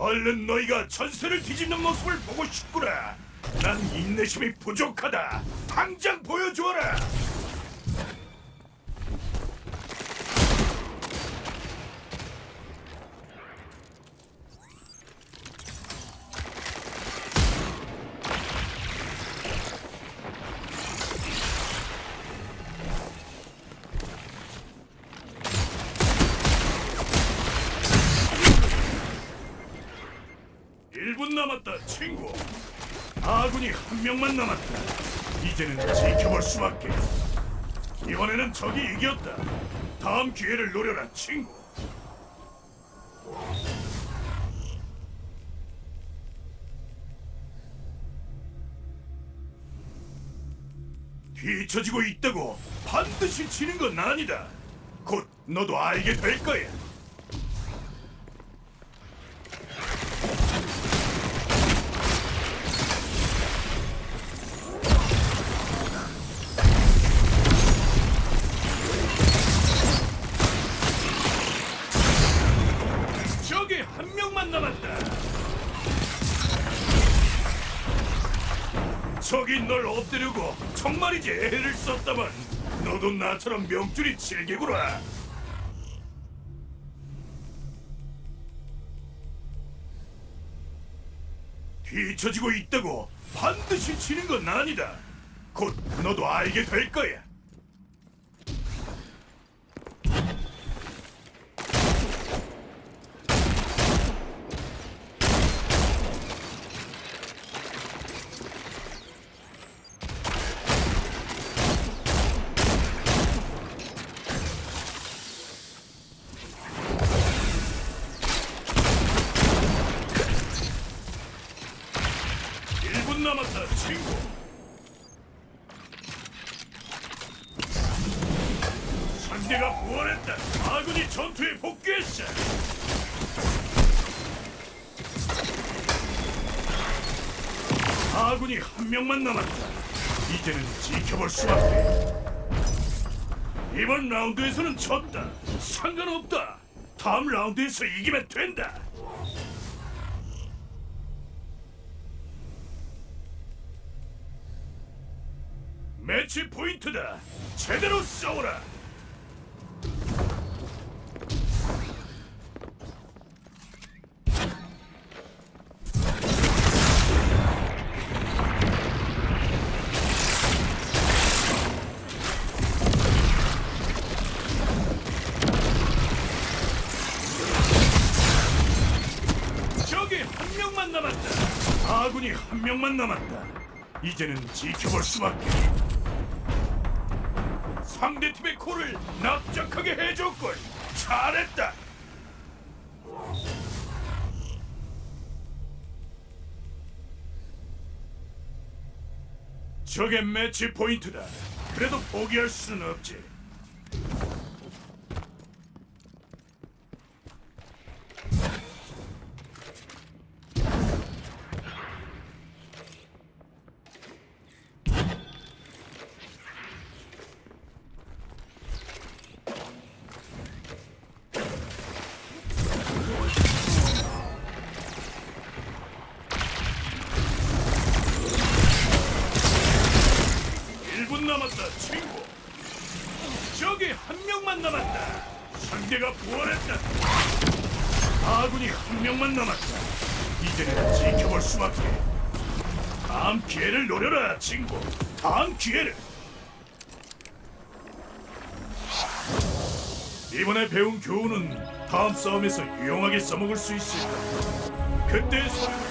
얼른 너희가 전세를 뒤집는 모습을 보고 싶구나. 난 인내심이 부족하다. 당장 보여주어라. 남았다, 친구. 아군이 한 명만 남았다. 이제는 지켜볼 수밖에. 이번에는 적이 이겼다. 다음 기회를 노려라, 친구. 뒤처지고 있다고 반드시 지는 건 아니다. 곧 너도 알게 될 거야. 저기 널 엎드리고 정말이지 애를 썼다만 너도 나처럼 명줄이 질기구나. 뒤처지고 있다고 반드시 지는 건 아니다. 곧 너도 알게 될 거야. 일분 남았다, 친구. 상대가 부활했다. 아군이 전투에 복귀했어. 아군이 한 명만 남았다. 이제는 지켜볼 수밖에. 이번 라운드에서는 졌다. 상관없다. 다음 라운드에서 이기면 된다. 매치 포인트다. 제대로 싸워라. 아군이 한 명만 남았다. 이제는 지켜볼 수밖에. 상대 팀의 코를 납작하게 해줬군. 잘했다. 저게 매치 포인트다. 그래도 포기할 수는 없지. 아군이 한 명만 남았다. 이제는 지켜볼 수밖에. 다음 기회를 노려라, 친구. 다음 기회를. 이번에 배운 교훈은 다음 싸움에서 유용하게 써먹을 수 있을까? 그때 소리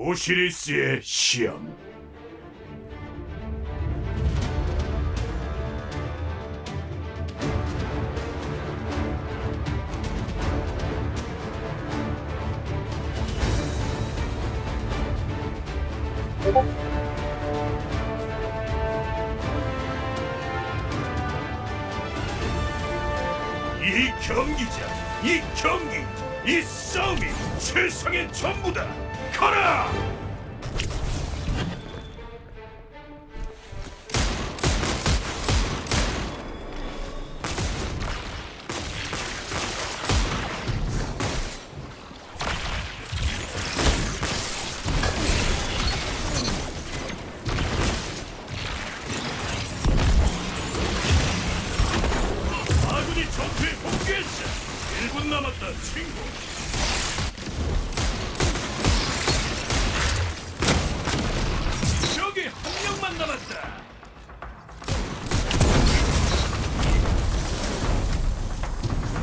오시리스의 시험.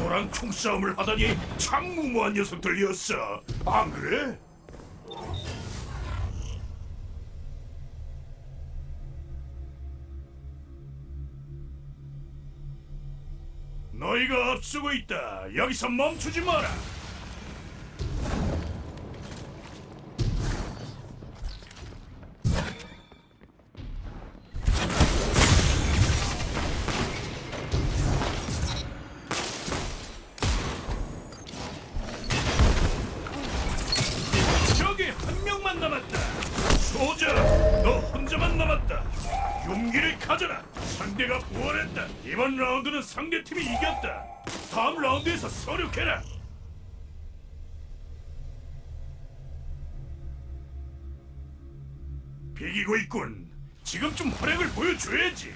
너랑 총싸움을 하다니 참 무모한 녀석들이었어. 안 그래? 너희가 앞서고 있다. 여기서 멈추지 마라. 용기를 가져라. 상대가 부활했다. 이번 라운드는 상대 팀이 이겼다. 다음 라운드에서 서력해라. 비기고 있군. 지금 좀 활약을 보여줘야지.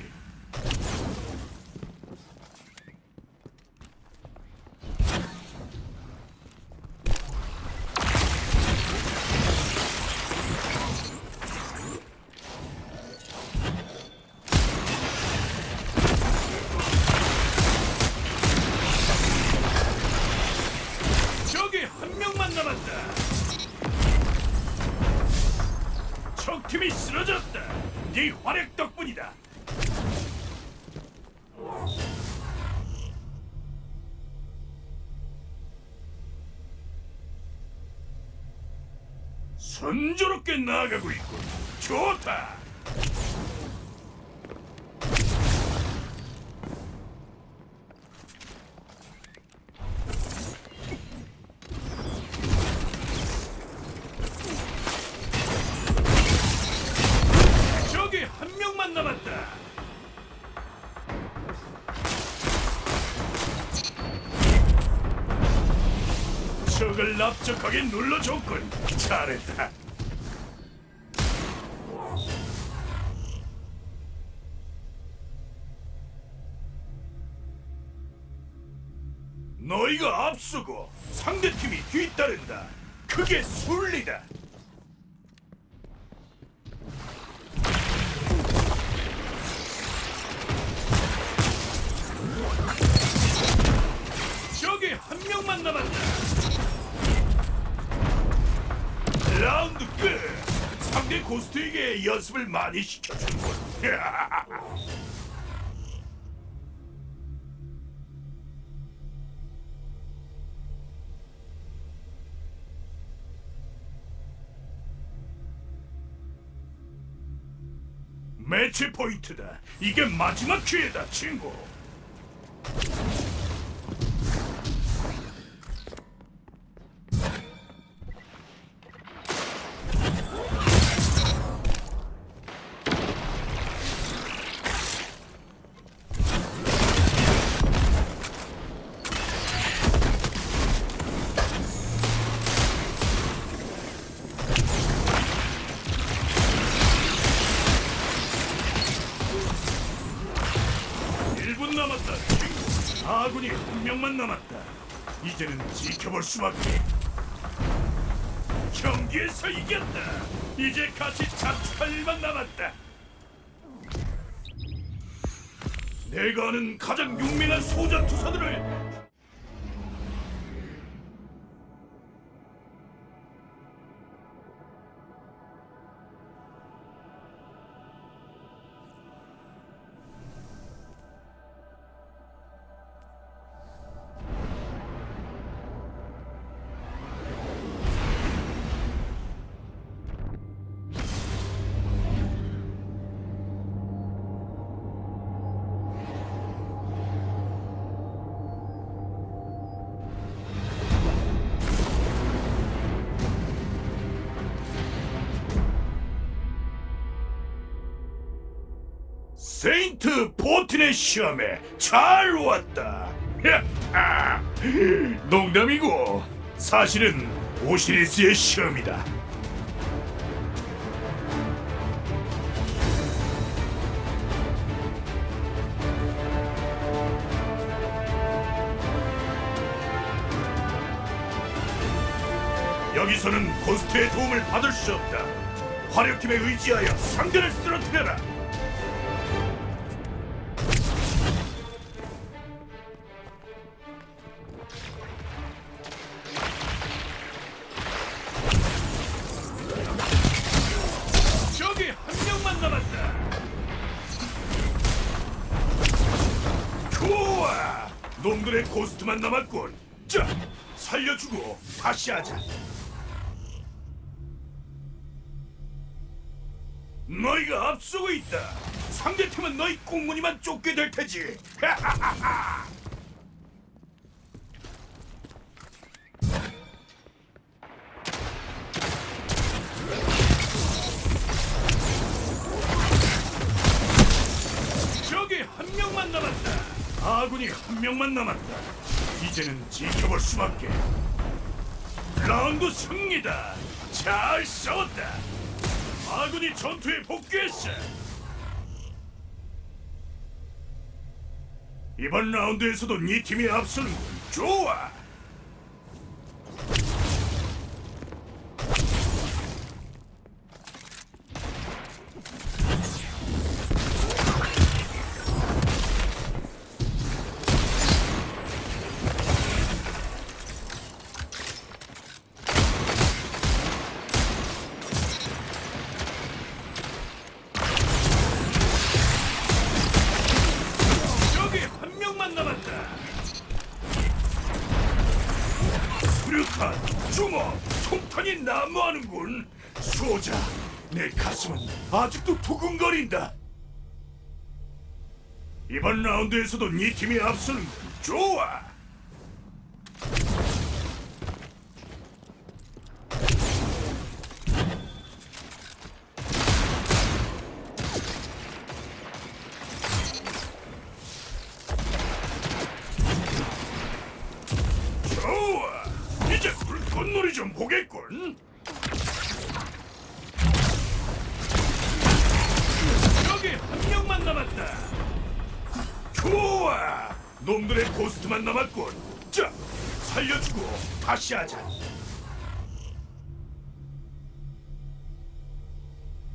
적 팀이 쓰러졌다. 네 활약 덕분이다. 순조롭게 나아가고 있군. 좋다. 적을 납작하게 눌러줬군. 잘했다. 너희가 앞서고 상대팀이 뒤따른다. 그게 순리다. 저기 한 명만 남았다. 라운드 끝. 상대 고스트에게 연습을 많이 시켜주는군. 매치 포인트다. 이게 마지막 기회다, 친구. 이제는 지켜볼 수밖에. 경기에서 이겼다. 이제 같이 일만 남았다. 내가 아는 가장 유명한 소자 투사들을 세인트 보틴의 시험에 잘 왔다. 농담이고 사실은 오시리스의 시험이다. 여기서는 고스트의 도움을 받을 수 없다. 화력팀에 의지하여 상대를 쓰러뜨려라. 놈들의 고스트만 남았군. 자, 살려주고 다시 하자. 너희가 앞서고 있다. 상대팀은 너희 꽁무니만 쫓게 될 테지. 아군이 한 명만 남았다. 이제는 지켜볼 수밖에. 라운드 승리다. 잘 싸웠다. 아군이 전투에 복귀했어. 이번 라운드에서도 네 팀이 앞서는 군. 좋아. 아직도 두근거린다. 이번 라운드에서도 네 팀이 앞서는군. 좋아. 좋아. 이제 불꽃놀이 좀 보겠군. 고스트만 남았군. 자, 살려주고 다시 하자.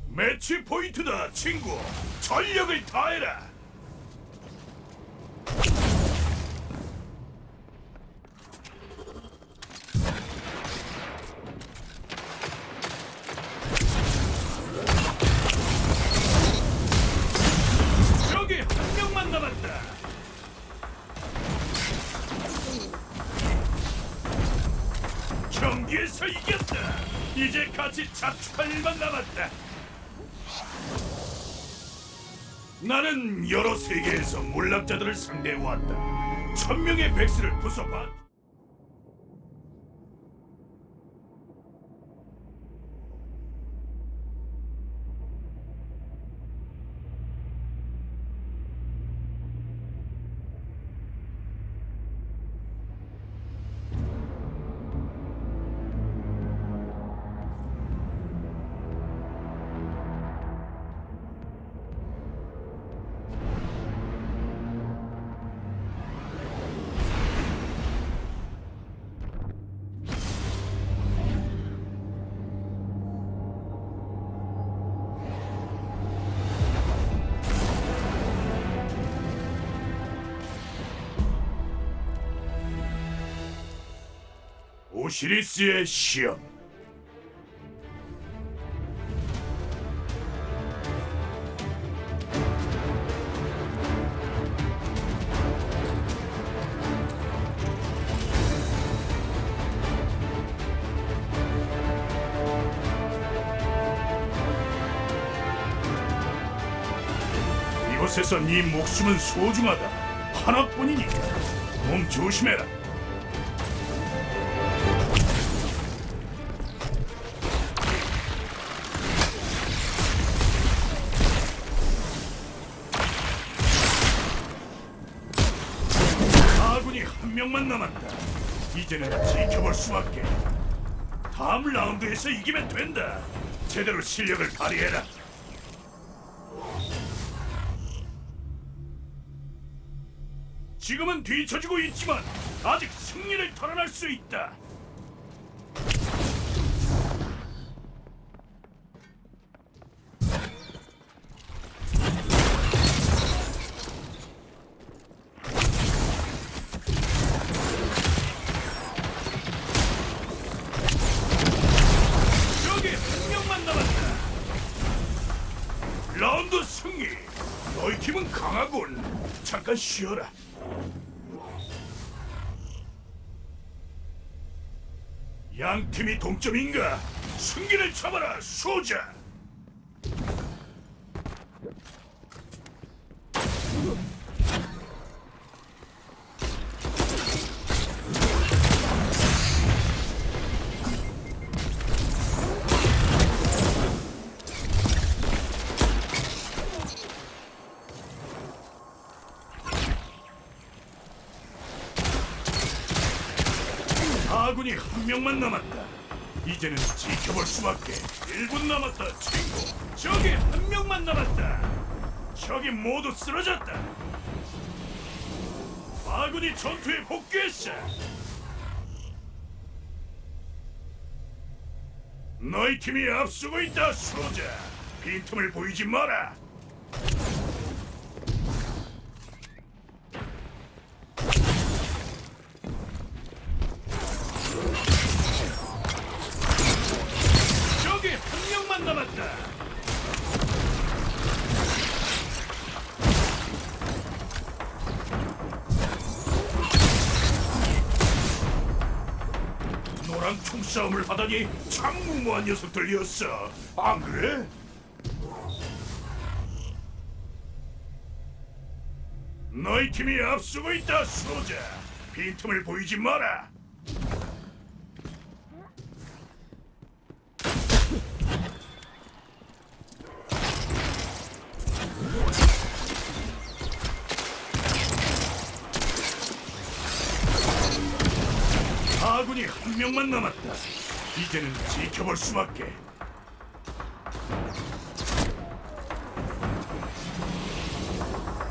매치 포인트다, 친구. 전력을 다해라. 같이 자축할 일만 남았다. 나는 여러 세계에서 몰락자들을 상대해 왔다. 천 명의 백스를 부숴봤. 오시리스의 시험. 이곳에서 네 목숨은 소중하다. 하나뿐이니까 몸 조심해라. 명만 남았다. 이제는 지켜볼 수밖에. 다음 라운드에서 이기면 된다. 제대로 실력을 발휘해라. 지금은 뒤처지고 있지만 아직 승리를 털어낼 수 있다. 잠깐 쉬어라. 양 팀이 동점인가? 승기를 잡아라, 소자. 아군이 한 명만 남았다. 이제는 지켜볼 수밖에. 1분 남았다, 친구. 저기 한 명만 남았다. 저기 모두 쓰러졌다. 아군이 전투에 복귀했어. 너희 팀이 앞서고 있다, 소자. 빈틈을 보이지 마라. 싸움을 하다니 참 무모한 녀석들이었어. 안 그래? 너희 팀이 앞서고 있다, 소자. 빈틈을 보이지 마라. 아군이 한 명만 남았다. 이제는 지켜볼 수밖에.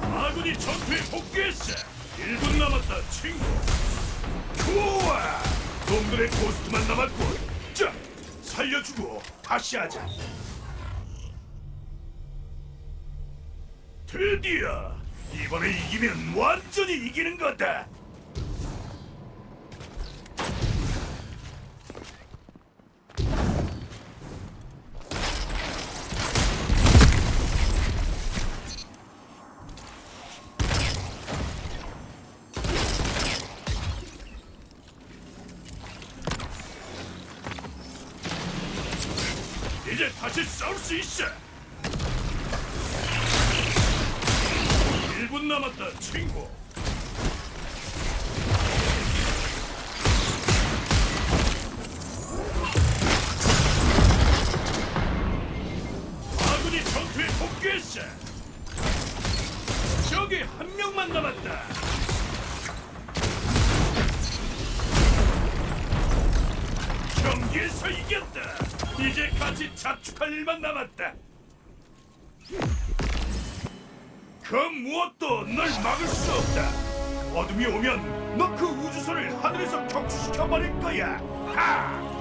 아군이 전투에 복귀했어. 1분 남았다, 친구. 좋아. 놈들의 고스트만 남았군. 자, 살려주고 다시 하자. 드디어 이번에 이기면 완전히 이기는 거다. 다시 싸울 수 있어. 1분 남았다, 친구. 아군이 전투에 복귀했어. 저기 한 명만 남았다. 경기에서 이겼다. 이제 같이 자축할 일만 남았다. 그 무엇도 널 막을 수 없다. 어둠이 오면 너 그 우주선을 하늘에서 격추시켜 버릴 거야. 하!